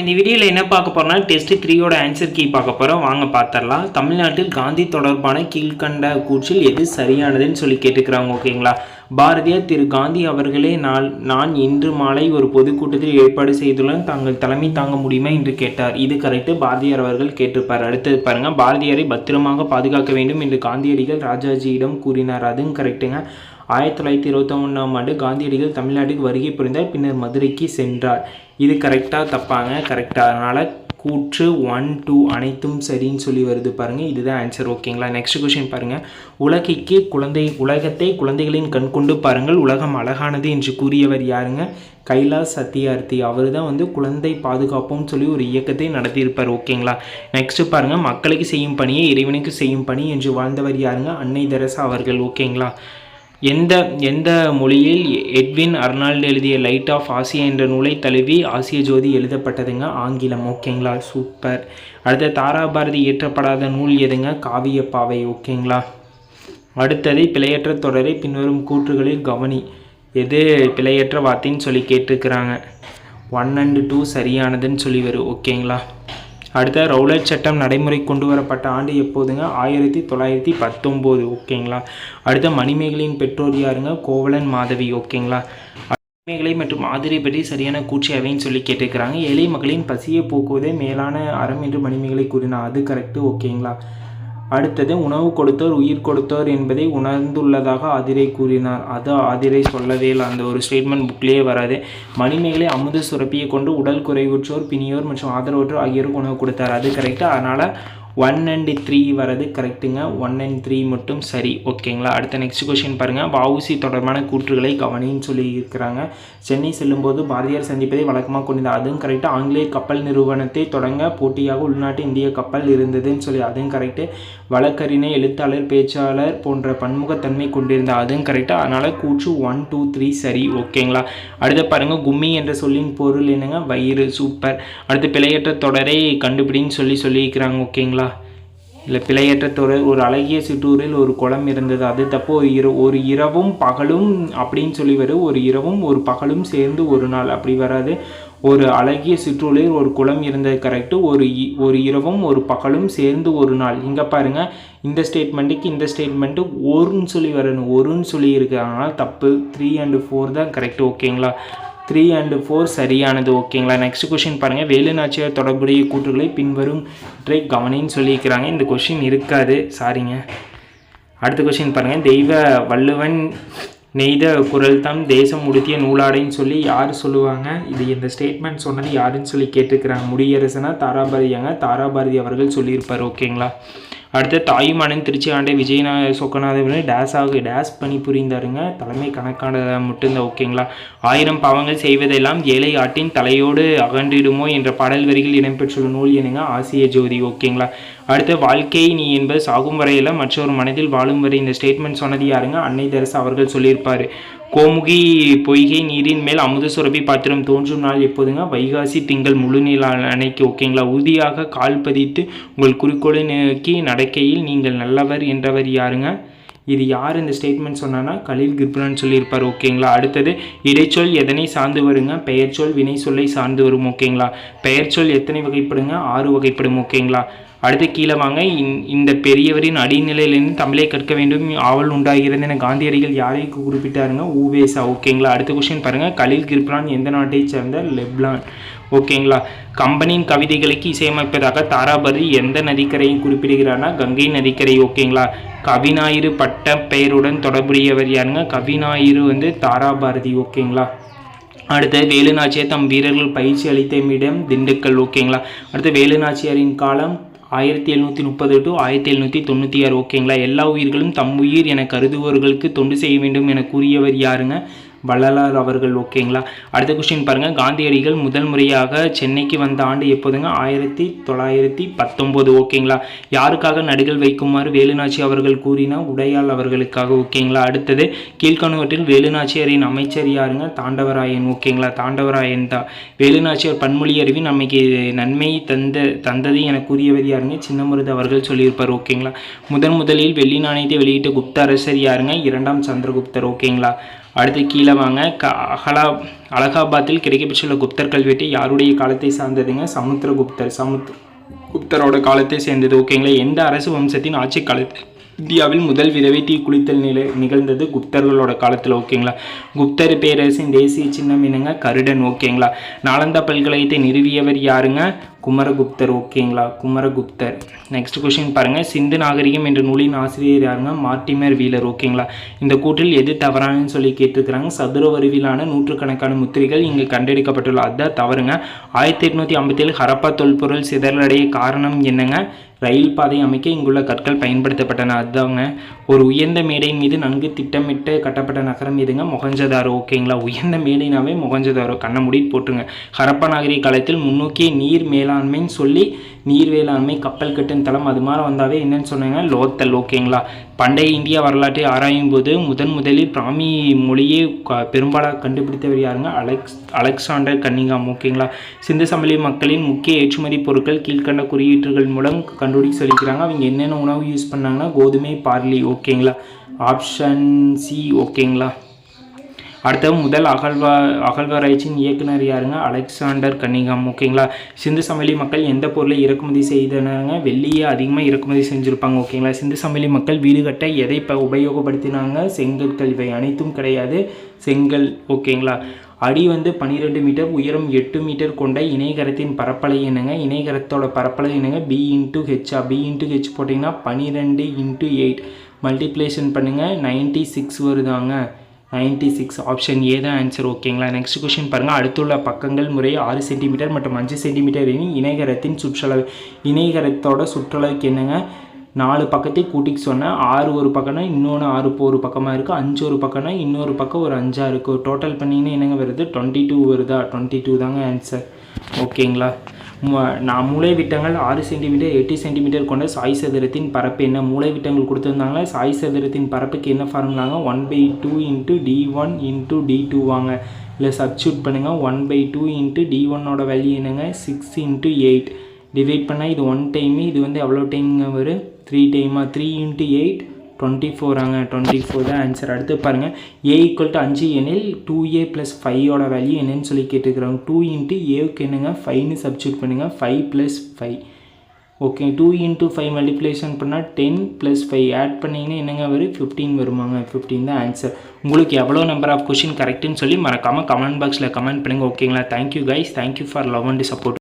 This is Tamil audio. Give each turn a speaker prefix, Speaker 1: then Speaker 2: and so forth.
Speaker 1: இந்த வீடியோவில் என்ன பார்க்க போறோம்னா டெஸ்ட் த்ரீயோட ஆன்சர் கீ பார்க்க போகிறோம் வாங்க பார்த்துடலாம். தமிழ்நாட்டில் காந்தி தொடர்பான கீழ்கண்ட கூற்றில் எது சரியானதுன்னு சொல்லி கேட்டுக்கிறாங்க ஓகேங்களா? பாரதியார் திரு காந்தி அவர்களே நான் நான் இன்று மாலை ஒரு பொதுக்கூட்டத்தில் ஏற்பாடு செய்துள்ளேன். தாங்கள் தலைமை தாங்க முடியுமா என்று கேட்டார். இது கரெக்டு பாரதியார் அவர்கள் கேட்டிருப்பார். அடுத்தது பாருங்கள் பாரதியாரை பத்திரமாக பாதுகாக்க வேண்டும் என்று காந்தியடிகள் ராஜாஜியிடம் கூறினார். அதுவும் கரெக்டுங்க ஆயிரத்தி தொள்ளாயிரத்தி இருபத்தி ஒன்றாம் ஆண்டு காந்தியடிகள் தமிழ்நாட்டுக்கு வருகை புரிந்தார். பின்னர் மதுரைக்கு சென்றார். இது கரெக்டாக தப்பாங்க கரெக்டாக அதனால் கூற்று ஒன் டூ அனைத்தும் சரின்னு சொல்லி வருது பாருங்கள் இதுதான் ஆன்சர் ஓகேங்களா நெக்ஸ்ட் கொஷின் பாருங்கள் உலகிற்கு குழந்தை உலகத்தை குழந்தைகளின் கண் கொண்டு பாருங்கள். உலகம் அழகானது என்று கூறியவர் யாருங்க? கைலாஸ் சத்தியார்த்தி. அவர் தான் வந்து குழந்தை பாதுகாப்போம்னு சொல்லி ஒரு இயக்கத்தை நடத்தியிருப்பார் ஓகேங்களா நெக்ஸ்ட் பாருங்கள் மக்களுக்கு செய்யும் பணியை இறைவனுக்கு செய்யும் பணி என்று வாழ்ந்தவர் யாருங்க? அன்னை தெரசா அவர்கள் ஓகேங்களா எந்த எந்த மொழியில் எட்வின் அர்னால்டு எழுதிய லைட் ஆஃப் ஆசியா என்ற நூலை தழுவி ஆசிய ஜோதி எழுதப்பட்டதுங்க? ஆங்கிலம். ஓகேங்களா? சூப்பர். அடுத்த தாராபாரதி இயற்றப்படாத நூல் எதுங்க? காவியப்பாவை. ஓகேங்களா? அடுத்தது பிழையற்ற தொடரை பின்வரும் கூற்றுகளில் கவனி. எது பிழையற்ற வார்த்தைன்னு சொல்லி கேட்டிருக்கிறாங்க. ஒன் அண்டு டூ சரியானதுன்னு சொல்லி வரும். ஓகேங்களா? அடுத்த ரவுலட் சட்டம் நடைமுறை கொண்டு வரப்பட்ட ஆண்டு எப்போதுங்க? ஆயிரத்தி தொள்ளாயிரத்தி பத்தொம்போது. ஓகேங்களா? அடுத்த மணிமேகலையின் பெற்றோர் யாருங்க? கோவலன் மாதவி. ஓகேங்களா? மணிமேகலை மற்றும் ஆதிரை பற்றி சரியான கூட்சி அவைன்னு சொல்லி கேட்டிருக்கிறாங்க. ஏழை மக்களின் பசியை போக்குவதே மேலான அறம் என்று மணிமேகலை கூறினா அது கரெக்டு ஓகேங்களா? அடுத்தது உணவு கொடுத்தோர் உயிர் கொடுத்தோர் என்பதை உணர்ந்துள்ளதாக ஆதிரை கூறினார். அது ஆதிரை சொல்லவே இல்லை அந்த ஒரு ஸ்டேட்மெண்ட் புக்லேயே வராது. மணிமேகலை அமுத சுரப்பியை கொண்டு உடல் குறைவுற்றோர் பிணியோர் மற்றும் ஆதரவற்றோர் ஆகியோருக்கு உணவு கொடுத்தார். அது கரெக்டாக அதனால் ஒன் அண்ட் த்ரீ வரது கரெக்டுங்க ஒன் அண்ட் த்ரீ மட்டும் சரி. ஓகேங்களா அடுத்த நெக்ஸ்ட் கொஸ்டின் பாருங்கள் வஉசி தொடர்பான கூற்றுகளை கவனின்னு சொல்லி இருக்கிறாங்க. சென்னை செல்லும்போது பாரதியார் சந்திப்பதை வழக்கமாக கொண்டிருந்தார் அதுவும் கரெக்டாக ஆங்கிலேய கப்பல் நிறுவனத்தை தொடங்க போட்டியாக உள்நாட்டு இந்திய கப்பல் இருந்ததுன்னு சொல்லி அதுவும் கரெக்டு வழக்கறிஞர் எழுத்தாளர் பேச்சாளர் போன்ற பன்முகத்தன்மை கொண்டிருந்தார் அதுவும் கரெக்டாக அதனால் கூற்று ஒன் டூ த்ரீ சரி. ஓகேங்களா அடுத்து பாருங்கள் கும்மி என்ற சொல்லின் பொருள் என்னங்க? வயிறு சூப்பர். அடுத்து பிழையற்ற தொடரை கண்டுபிடின்னு சொல்லி சொல்லியிருக்கிறாங்க. ஓகேங்களா இல்லை பிழையற்ற தொடர் ஒரு அழகிய சிற்றூரில் ஒரு குளம் இருந்தது. அது தப்பு ஒரு ஒரு இரவும் பகலும் அப்படின்னு சொல்லி வரும். ஒரு இரவும் ஒரு பகலும் சேர்ந்து ஒரு நாள் அப்படி வராது. ஒரு அழகிய சிற்றூரில் ஒரு குளம் இருந்தது கரெக்டு ஒரு இ- ஒரு இரவும் ஒரு பகலும் சேர்ந்து ஒரு நாள். இங்கே பாருங்கள் இந்த ஸ்டேட்மெண்ட்டுக்கு இந்த ஸ்டேட்மெண்ட்டு ஒருன்னு சொல்லி வரணும். ஒருன்னு சொல்லி இருக்கு அதனால் தப்பு. த்ரீ அண்டு ஃபோர் தான் கரெக்ட் ஓகேங்களா த்ரீ அண்டு ஃபோர் சரியானது ஓகேங்களா நெக்ஸ்ட் கொஷின் பாருங்கள் வேலுநாச்சியார் தொடர்புடைய கூற்றுகளை பின்வரும் ட்ரை கவனின்னு சொல்லியிருக்கிறாங்க. இந்த கொஷின் இருக்காது. சாரிங்க அடுத்த கொஷின் பாருங்கள் தெய்வ வள்ளுவன் நெய்த குரல் தம் தேசம் உடுத்திய நூலாடைன்னு சொல்லி யார் சொல்லுவாங்க? இது இந்த ஸ்டேட்மெண்ட் சொன்னது யாருன்னு சொல்லி கேட்டுக்கிறாங்க முடியரசனா தாராபாரதியாங்க. தாராபாரதி அவர்கள் சொல்லியிருப்பார் ஓகேங்களா அடுத்து தாயுமானன் திருச்சி ஆண்டை விஜயநா சொக்கநாதவன் டேஸ் ஆக டேஸ் பணி புரிந்தாருங்க. தலைமை கணக்கானதாக மட்டும்தான் ஓகேங்களா? ஆயிரம் பாவங்கள் செய்வதெல்லாம் ஏழை ஆட்டின் தலையோடு அகன்றிடுமோ என்ற பாடல் வரிகள் இடம்பெற்றுள்ள நூல் என்னங்க ஆசிய ஜோதி ஓகேங்களா? அடுத்து வாழ்க்கை நீ என்பது சாகும் வரையில் மற்றொரு மனதில் வாழும் வரை. இந்த ஸ்டேட்மெண்ட் சொன்னது யாருங்க? அன்னை தெரசா அவர்கள் சொல்லியிருப்பார். கோமுகி பொய்கை நீரின் மேல் அமுத சுரபி பாத்திரம் தோன்றும் நாள் எப்போதுங்க? வைகாசி திங்கள் முழு அன்னைக்கு அணைக்கு ஓகேங்களா? உறுதியாக கால் பதித்து உங்கள் குறிக்கோளை நோக்கி நடக்கையில் நீங்கள் நல்லவர் என்றவர் யாருங்க? இது யார் இந்த ஸ்டேட்மெண்ட் சொன்னான்னா கலீல் கிப்ரான் சொல்லியிருப்பார் ஓகேங்களா? அடுத்தது இடைச்சொல் எதனை சார்ந்து வருங்க? பெயர்ச்சொல் வினை சொல்லை சார்ந்து வரும் ஓகேங்களா? பெயர்ச்சொல் எத்தனை வகைப்படுங்க? ஆறு வகைப்படும் ஓகேங்களா? அடுத்து கீழே வாங்க. இந்- இந்த பெரியவரின் அடிநிலையிலிருந்து தமிழை கற்க வேண்டும் ஆவல் உண்டாகிறது என காந்தியடிகள் யாரை குறிப்பிட்டாருங்க? ஊவேசா ஓகேங்களா? அடுத்த கொஸ்டின் பாருங்கள் கலில் கிர்ப்ரான் எந்த நாட்டைச் சேர்ந்த லெப்லான்? ஓகேங்களா? கம்பனின் கவிதைகளுக்கு இசையமைப்பதாக தாராபதி எந்த நதிக்கரையும் குறிப்பிடுகிறார்னா கங்கை நதிக்கரை ஓகேங்களா? கவிஞாயிறு பட்ட பெயருடன் தொடர்புடையவர் யாருங்க? கவிஞாயிறு வந்து தாராபாரதி ஓகேங்களா? அடுத்து வேலுநாச்சியார் தம் வீரர்கள் பயிற்சி அளித்த இடம் திண்டுக்கல் ஓகேங்களா? அடுத்து வேலுநாச்சியாரின் காலம் ஆயிரத்தி எழுநூற்றி முப்பது டு ஆயிரத்தி எழுநூற்றி தொண்ணூற்றி ஆறு. ஓகேங்களா? எல்லா உயிர்களும் தம் உயிர் என கருதுபவர்களுக்கு தொண்டு செய்ய வேண்டும் என கூறியவர் யாருங்க? வள்ளலார் அவர்கள் ஓகேங்களா? அடுத்த கொஸ்டின் பாருங்கள் காந்தியடிகள் முதல் முறையாக சென்னைக்கு வந்த ஆண்டு எப்போதுங்க? ஆயிரத்தி தொள்ளாயிரத்தி பத்தொம்போது ஓகேங்களா? யாருக்காக நடுகள் வைக்குமாறு வேலுநாச்சி அவர்கள் கூறினா உடையாள் அவர்களுக்காக ஓகேங்களா? அடுத்தது கீழ்கணுவற்றில் வேலுநாச்சியாரின் அமைச்சர் யாருங்க? தாண்டவராயன் ஓகேங்களா? தாண்டவராயன் தான் வேலுநாச்சியார் பன்மொழி அறிவின் நமக்கு நன்மை தந்த தந்தது என கூறியவர் யாருங்க? சின்னமருது அவர்கள் சொல்லியிருப்பார் ஓகேங்களா? முதன் முதலில் வெள்ளி நாணயத்தை வெளியிட்ட குப்த அரசர் யாருங்க? இரண்டாம் சந்திரகுப்தர் ஓகேங்களா? அடுத்து கீழே வாங்க. க அகலா அலகாபாத்தில் கிடைக்கப்பெற்றுள்ள குப்தர் கல்வெட்டு யாருடைய காலத்தை சார்ந்ததுங்க? சமுத்திரகுப்தர். சமுத் குப்தரோட காலத்தை சேர்ந்தது. ஓகேங்களா எந்த அரசு வம்சத்தின் ஆட்சி காலத்தில் இந்தியாவில் முதல் விதவை தீ குளித்தல் நிலை நிகழ்ந்தது குப்தர்களோட காலத்தில் ஓகேங்களா குப்தர் பேரரசின் தேசிய சின்னம் என்னங்க? கருடன் ஓகேங்களா நாலந்தா பல்கலையத்தை நிறுவியவர் யாருங்க? குமரகுப்தர் ஓகேங்களா? குமரகுப்தர். நெக்ஸ்ட் கொஷின் பாருங்கள் சிந்து நாகரிகம் என்ற நூலின் ஆசிரியர் யாருங்க? மார்டிமர் வீலர் ஓகேங்களா? இந்த கூற்றில் எது தவறானு சொல்லி கேட்டிருக்கிறாங்க. சதுர வருவிலான நூற்றுக்கணக்கான முத்திரைகள் இங்கு கண்டெடுக்கப்பட்டுள்ள அதுதான் தவறுங்க. ஆயிரத்தி எட்நூற்றி ஐம்பத்தேழு ஹரப்பா தொல்பொருள் சிதறலடைய காரணம் என்னங்க? ரயில் பாதை அமைக்க இங்குள்ள கற்கள் பயன்படுத்தப்பட்டன. அதுதாங்க ஒரு உயர்ந்த மேடையின் மீது நன்கு திட்டமிட்டு கட்டப்பட்ட நகரம் எதுங்க? மொகஞ்சதாரோ ஓகேங்களா? உயர்ந்த மேடைனாவே மொகஞ்சதாரோ கண்ண மூடிட்டு போட்டுருங்க. ஹரப்பா நாகரிக காலத்தில் முன்னோக்கிய நீர் மேலாண்மைன்னு சொல்லி நீர் வேளாண்மை கப்பல் கட்டும் தளம் அது மாதிரி வந்தாவே என்னன்னு சொன்னாங்க? லோத்தல் ஓகேங்களா பண்டைய இந்தியா வரலாற்றை ஆராயும் போது முதன் முதலில் பிராமி மொழியை பெரும்பாலாக கண்டுபிடித்தவர் யாருங்க? அலெக்ஸ் அலெக்சாண்டர் கன்னிகாம் ஓகேங்களா சிந்து சமலி மக்களின் முக்கிய ஏற்றுமதி பொருட்கள் கீழ்க்கண்ட குறியீட்டுகள் மூலம் கண்டுபிடிக்க சொல்லிக்கிறாங்க. அவங்க என்னென்ன உணவு யூஸ் பண்ணாங்கன்னா கோதுமை பார்லி ஓகேங்களா ஆப்ஷன் சி ஓகேங்களா அடுத்தது முதல் அகழ்வா அகழ்வாராய்ச்சியின் இயக்குனர் யாருங்க? Alexander Cunningham. ஓகேங்களா? சிந்து சமவெளி மக்கள் எந்த பொருளை இறக்குமதி செய்தனாங்க? வெள்ளியை அதிகமாக இறக்குமதி செஞ்சுருப்பாங்க ஓகேங்களா? சிந்து சமவெளி மக்கள் வீடு கட்ட எதை இப்போ உபயோகப்படுத்தினாங்க? செங்கற்கள் இவை அனைத்தும் கிடையாது. செங்கல் ஓகேங்களா? அடி வந்து பன்னிரெண்டு மீட்டர் உயரம் எட்டு மீட்டர் கொண்ட இணைகரத்தின் பரப்பளை என்னங்க? இணைகரத்தோட பரப்பளை என்னங்க? B into H B into H போட்டிங்கன்னா பன்னிரெண்டு இன்ட்டு எயிட் மல்டிப்ளேஷன் பண்ணுங்கள் நைன்ட்டி சிக்ஸ் வருதாங்க. நைன்ட்டி சிக்ஸ் ஆப்ஷன் ஏ தான் ஆன்சர் ஓகேங்களா நெக்ஸ்ட் கொஸ்டின் பாருங்கள் அடுத்துள்ள பக்கங்கள் முறை ஆறு சென்டிமீட்டர் மற்றும் அஞ்சு சென்டிமீட்டர் எனில் இணைகரத்தின் சுற்றளவு. இணைகரத்தோட சுற்றளவுக்கு என்னங்க? நாலு பக்கத்தையும் கூட்டிக்கு சொன்னேன் ஆறு ஒரு பக்கம்னா இன்னொன்று ஆறு இப்போ ஒரு பக்கமாக இருக்குது அஞ்சு ஒரு பக்கம்னா இன்னொரு பக்கம் ஒரு அஞ்சாக இருக்குது டோட்டல் பண்ணிங்கன்னா என்னங்க வருது? டுவெண்ட்டி டூ வருதா? டுவெண்ட்டி டூ தாங்க ஆன்சர் ஓகேங்களா நான் மூளைவிட்டங்கள் ஆறு சென்டிமீட்டர் எட்டு சென்டிமீட்டர் கொண்ட சாய் சதுரத்தின் பரப்பு என்ன? மூளைவிட்டங்கள் கொடுத்துருந்தாங்களா? சாய் சதுரத்தின் பரப்புக்கு என்ன ஃபார்முலாங்க one by two into D one into D two வாங்க. இல்லை சப்ஸ்டியூட் பண்ணுங்கள் one by two into D ஒன்னோட வேல்யூ என்னங்க? சிக்ஸ் இன்ட்டு எயிட் டிவைட் பண்ணால் இது ஒன் டைமு இது வந்து எவ்வளோ டைமுங்க வரும்? த்ரீ டைமா த்ரீ இன்ட்டு எயிட் டுவெண்ட்டி ஃபோராங்க டுவெண்ட்டி ஃபோர் தான் ஆன்சர் அடுத்து பாருங்கள் ஏ ஈக்குவல் டு அஞ்சு எனில் டூ ஏ ப்ளஸ் ஃபைவோட வேல்யூ என்னன்னு சொல்லி கேட்டுக்கிறாங்க டூ இன்ட்டு ஏவுக்கு என்னங்க ஃபைவ்னு சப்ஸ்டியூட் பண்ணுங்கள் five plus five okay two into five multiplication பண்ணால் டென் ப்ளஸ் ஃபைவ் ஆட் பண்ணிங்கன்னா என்னங்க வரும்? ஃபிஃப்டீன் வருமாங்க ஃபிஃப்டீன் தான் ஆன்சர் உங்களுக்கு எவ்வளோ நம்பர் ஆஃப் கொஷின் கரெக்டுன்னு சொல்லி மறக்காமல் கமெண்ட் பாக்ஸில் கமெண்ட் பண்ணுங்கள் ஓகேங்களா thank you guys thank you for love and support